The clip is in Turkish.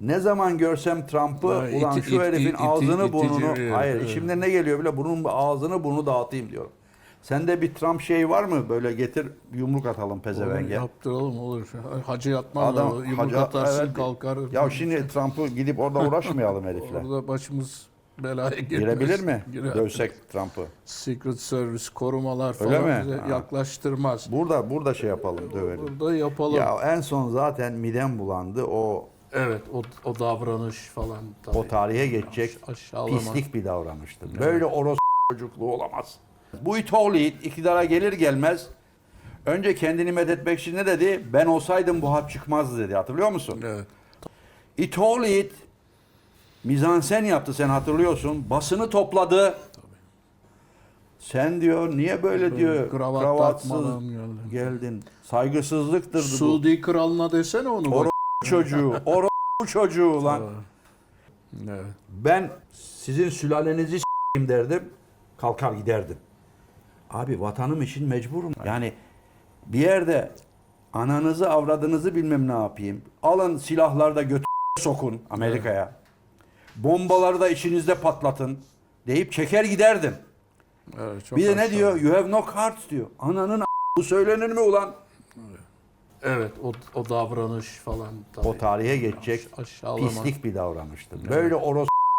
Ne zaman görsem Trump'ı ulan iti- şu iti- herifin iti- ağzını itici burnunu bir- hayır evet. içimde ne geliyor bile bunun ağzını bunu dağıtayım diyorum. Sende bir Trump şey var mı? Böyle getir yumruk atalım Olur, pezevenge. yaptıralım olur. Hacı yatmaz Adam Adam, yumruk hacı- atarsın evet. kalkar. Ya şimdi Trump'ı gidip orada uğraşmayalım herifle. Orada başımız belaya girmez. Girebilir mi? Girer. Dövsek Trump'ı. Secret Service korumalar Öyle falan mi? bize Ha. yaklaştırmaz. Burada burada şey yapalım dövelim. Burada yapalım. Ya en son zaten midem bulandı. O Evet o, o davranış falan. Tabii. o tarihe geçecek Aş- aşağılama. pislik bir davranıştır. Böyle oros çocukluğu olamaz. Bu it oğlu it iktidara gelir gelmez önce kendini methetmek için ne dedi? Ben olsaydım bu hap çıkmazdı dedi. Hatırlıyor musun? Evet. It oğlu it mizansen yaptı sen hatırlıyorsun. Basını topladı. Sen diyor niye böyle diyor kravat kravatsız geldin. geldin. Saygısızlıktır bu. Suudi kralına desene onu. Or-. Çocuğu, or çocuğu lan. Evet. Ben sizin sülalenizi s**eyim derdim. Kalkar giderdim. Abi vatanım için mecburum. Yani bir yerde ananızı avradınızı bilmem ne yapayım. Alın silahlarda götü sokun Amerika'ya. Bombaları da içinizde patlatın deyip çeker giderdim. Evet, çok Bir de ne aşağı. diyor? You have no cards diyor. Ananın a- bu söylenir mi ulan? Evet o, o davranış falan. Tabii. O tarihe geçecek Aş- aşağılama. pislik bir davranıştır. Böyle oros